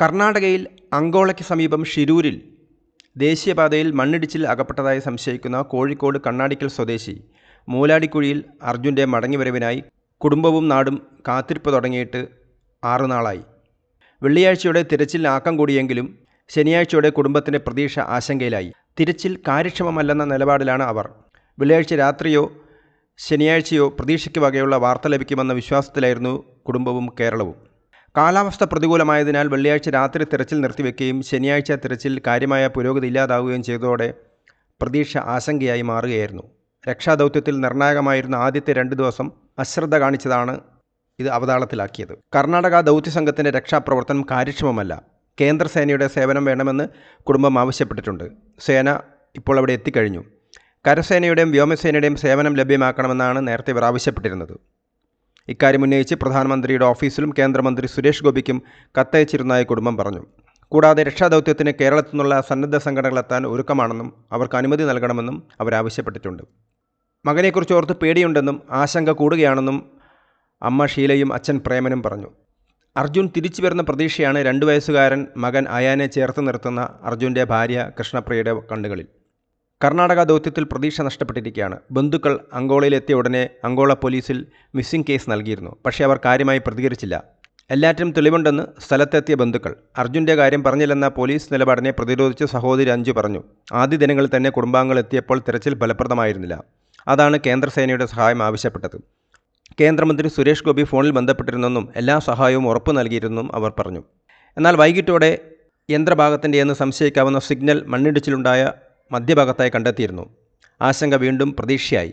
കർണാടകയിൽ അങ്കോളയ്ക്ക് സമീപം ഷിരൂരിൽ ദേശീയപാതയിൽ മണ്ണിടിച്ചിൽ അകപ്പെട്ടതായി സംശയിക്കുന്ന കോഴിക്കോട് കണ്ണാടിക്കൽ സ്വദേശി മൂലാടിക്കുഴിയിൽ അർജുന്റെ മടങ്ങിവരവിനായി കുടുംബവും നാടും കാത്തിരിപ്പ് തുടങ്ങിയിട്ട് ആറു നാളായി. വെള്ളിയാഴ്ചയോടെ തിരച്ചിൽ ആക്കം കൂടിയെങ്കിലും ശനിയാഴ്ചയോടെ കുടുംബത്തിന്റെ പ്രതീക്ഷ ആശങ്കയിലായി. തിരച്ചിൽ കാര്യക്ഷമമല്ലെന്ന നിലപാടിലാണ് അവർ. വെള്ളിയാഴ്ച രാത്രിയോ ശനിയാഴ്ചയോ പ്രതീക്ഷയ്ക്ക് വകയുള്ള വാർത്ത ലഭിക്കുമെന്ന വിശ്വാസത്തിലായിരുന്നു കുടുംബവും കേരളവും. കാലാവസ്ഥ പ്രതികൂലമായതിനാൽ വെള്ളിയാഴ്ച രാത്രി തിരച്ചിൽ നിർത്തിവെക്കുകയും ശനിയാഴ്ച തിരച്ചിൽ കാര്യമായ പുരോഗതി ഇല്ലാതാവുകയും ചെയ്തതോടെ പ്രതീക്ഷ ആശങ്കയായി മാറുകയായിരുന്നു. രക്ഷാദൗത്യത്തിൽ നിർണായകമായിരുന്ന ആദ്യത്തെ രണ്ട് ദിവസം അശ്രദ്ധ കാണിച്ചതാണ് ഇത് അവതാളത്തിലാക്കിയത്. കർണാടക ദൗത്യസംഘത്തിന്റെ രക്ഷാപ്രവർത്തനം കാര്യക്ഷമമല്ല. കേന്ദ്രസേനയുടെ സേവനം വേണമെന്ന് കുടുംബം ആവശ്യപ്പെട്ടിട്ടുണ്ട്. സേന ഇപ്പോൾ അവിടെ എത്തിക്കഴിഞ്ഞു. കരസേനയുടെയും വ്യോമസേനയുടെയും സേവനം ലഭ്യമാക്കണമെന്നാണ് നേരത്തെ ഇവർ ആവശ്യപ്പെട്ടിരുന്നത്. ഇക്കാര്യം ഉന്നയിച്ച് പ്രധാനമന്ത്രിയുടെ ഓഫീസിലും കേന്ദ്രമന്ത്രി സുരേഷ് ഗോപിക്കും കത്തയച്ചിരുന്നതായി കുടുംബം പറഞ്ഞു. കൂടാതെ രക്ഷാദൗത്യത്തിന് കേരളത്തിൽ നിന്നുള്ള സന്നദ്ധ സംഘടനകളെത്താൻ ഒരുക്കമാണെന്നും അവർക്ക് അനുമതി നൽകണമെന്നും അവരാവശ്യപ്പെട്ടിട്ടുണ്ട് മകനെക്കുറിച്ച് ഓർത്ത് പേടിയുണ്ടെന്നും ആശങ്ക കൂടുകയാണെന്നും അമ്മ ഷീലയും അച്ഛൻ പ്രേമനും പറഞ്ഞു. അർജുൻ തിരിച്ചു വരുന്ന പ്രതീക്ഷയാണ് രണ്ടു വയസ്സുകാരൻ മകൻ അയാനെ ചേർത്ത് നിർത്തുന്ന അർജുന്റെ ഭാര്യ കൃഷ്ണപ്രിയയുടെ കണ്ണുകളിൽ. കർണാടക ദൗത്യത്തിൽ പ്രതീക്ഷ നഷ്ടപ്പെട്ടിരിക്കുകയാണ്. ബന്ധുക്കൾ അങ്കോളയിലെത്തിയ ഉടനെ അങ്കോള പോലീസിൽ മിസ്സിംഗ് കേസ് നൽകിയിരുന്നു. പക്ഷേ അവർ കാര്യമായി പ്രതികരിച്ചില്ല. എല്ലാറ്റിനും തെളിവുണ്ടെന്ന് സ്ഥലത്തെത്തിയ ബന്ധുക്കൾ. അർജുന്റെ കാര്യം പറഞ്ഞില്ലെന്ന പോലീസ് നിലപാടിനെ പ്രതിരോധിച്ച് സഹോദരി അഞ്ചു പറഞ്ഞു. ആദ്യ ദിനങ്ങളിൽ തന്നെ കുടുംബാംഗങ്ങൾ എത്തിയപ്പോൾ തിരച്ചിൽ ഫലപ്രദമായിരുന്നില്ല. അതാണ് കേന്ദ്രസേനയുടെ സഹായം ആവശ്യപ്പെട്ടത്. കേന്ദ്രമന്ത്രി സുരേഷ് ഗോപി ഫോണിൽ ബന്ധപ്പെട്ടിരുന്നെന്നും എല്ലാ സഹായവും ഉറപ്പ് നൽകിയിരുന്നെന്നും അവർ പറഞ്ഞു. എന്നാൽ വൈകിട്ടോടെ യന്ത്രഭാഗത്തിന്റെ എന്ന് സംശയിക്കാവുന്ന സിഗ്നൽ മണ്ണിടിച്ചിലുണ്ടായ മധ്യഭാഗത്തായി കണ്ടെത്തിയിരുന്നു. ആശങ്ക വീണ്ടും പ്രതീക്ഷയായി.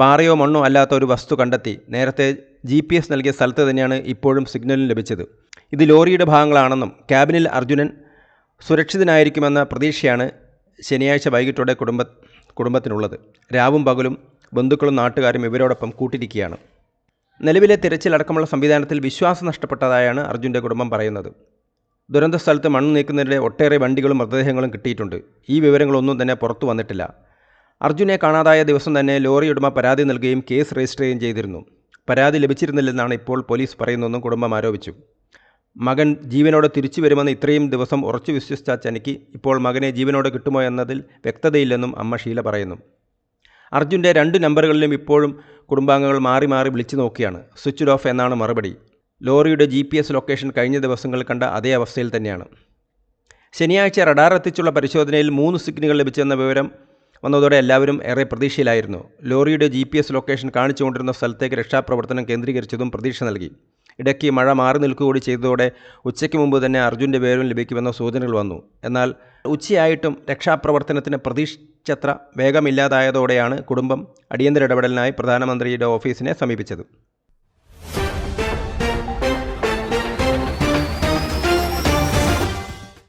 പാറയോ മണ്ണോ അല്ലാത്ത ഒരു വസ്തു കണ്ടെത്തി നേരത്തെ ജി പി എസ് നൽകിയ സ്ഥലത്ത് തന്നെയാണ് ഇപ്പോഴും സിഗ്നലും ലഭിച്ചത്. ഇത് ലോറിയുടെ ഭാഗങ്ങളാണെന്നും ക്യാബിനിൽ അർജുനൻ സുരക്ഷിതനായിരിക്കുമെന്ന പ്രതീക്ഷയാണ് ശനിയാഴ്ച വൈകിട്ടോടെ കുടുംബ കുടുംബത്തിനുള്ളത്. രാവും പകലും ബന്ധുക്കളും നാട്ടുകാരും ഇവരോടൊപ്പം കൂട്ടിരിക്കുകയാണ്. നിലവിലെ തിരച്ചിലടക്കമുള്ള സംവിധാനത്തിൽ വിശ്വാസം നഷ്ടപ്പെട്ടതായാണ് അർജുന്റെ കുടുംബം പറയുന്നത്. ദുരന്ത സ്ഥലത്ത് മണ്ണ് നീക്കുന്നതിനിടെ ഒട്ടേറെ വണ്ടികളും മൃതദേഹങ്ങളും കിട്ടിയിട്ടുണ്ട്. ഈ വിവരങ്ങളൊന്നും തന്നെ പുറത്തു വന്നിട്ടില്ല. അർജുനെ കാണാതായ ദിവസം തന്നെ ലോറി ഉടമ പരാതി നൽകുകയും കേസ് രജിസ്റ്റർ ചെയ്യുകയും ചെയ്തിരുന്നു. പരാതി ലഭിച്ചിരുന്നില്ലെന്നാണ് ഇപ്പോൾ പോലീസ് പറയുന്നതെന്നും കുടുംബം ആരോപിച്ചു. മകൻ ജീവനോടെ തിരിച്ചു വരുമെന്ന് ഇത്രയും ദിവസം ഉറച്ചു വിശ്വസിച്ച അച്ഛനിക്ക് ഇപ്പോൾ മകനെ ജീവനോടെ കിട്ടുമോ എന്നതിൽ വ്യക്തതയില്ലെന്നും അമ്മ ഷീല പറയുന്നു. അർജുന്റെ രണ്ട് നമ്പറുകളിലും ഇപ്പോഴും കുടുംബാംഗങ്ങൾ മാറി മാറി വിളിച്ചു നോക്കിയാണ്. സ്വിച്ച് ഓഫ് എന്നാണ് മറുപടി. ലോറിയുടെ ജി പി എസ് ലൊക്കേഷൻ കഴിഞ്ഞ ദിവസങ്ങൾ കണ്ട അതേ അവസ്ഥയിൽ തന്നെയാണ്. ശനിയാഴ്ച റഡാർ എത്തിച്ചുള്ള പരിശോധനയിൽ മൂന്ന് സിഗ്നലുകൾ ലഭിച്ചെന്ന വിവരം വന്നതോടെ എല്ലാവരും ഏറെ പ്രതീക്ഷയിലായിരുന്നു. ലോറിയുടെ ജി പി എസ് ലൊക്കേഷൻ കാണിച്ചുകൊണ്ടിരുന്ന സ്ഥലത്തേക്ക് രക്ഷാപ്രവർത്തനം കേന്ദ്രീകരിച്ചതും പ്രതീക്ഷ നൽകി. ഇടയ്ക്ക് മഴ മാറി നിൽക്കുകകൂടി ചെയ്തതോടെ ഉച്ചയ്ക്ക് മുമ്പ് തന്നെ അർജുന്റെ വിവരം ലഭിക്കുമെന്ന സൂചനകൾ വന്നു. എന്നാൽ ഉച്ചയായിട്ടും രക്ഷാപ്രവർത്തനത്തിന് പ്രതീക്ഷിച്ചത്ര വേഗമില്ലാതായതോടെയാണ് കുടുംബം അടിയന്തര ഇടപെടലിനായി പ്രധാനമന്ത്രിയുടെ ഓഫീസിനെ സമീപിച്ചത്.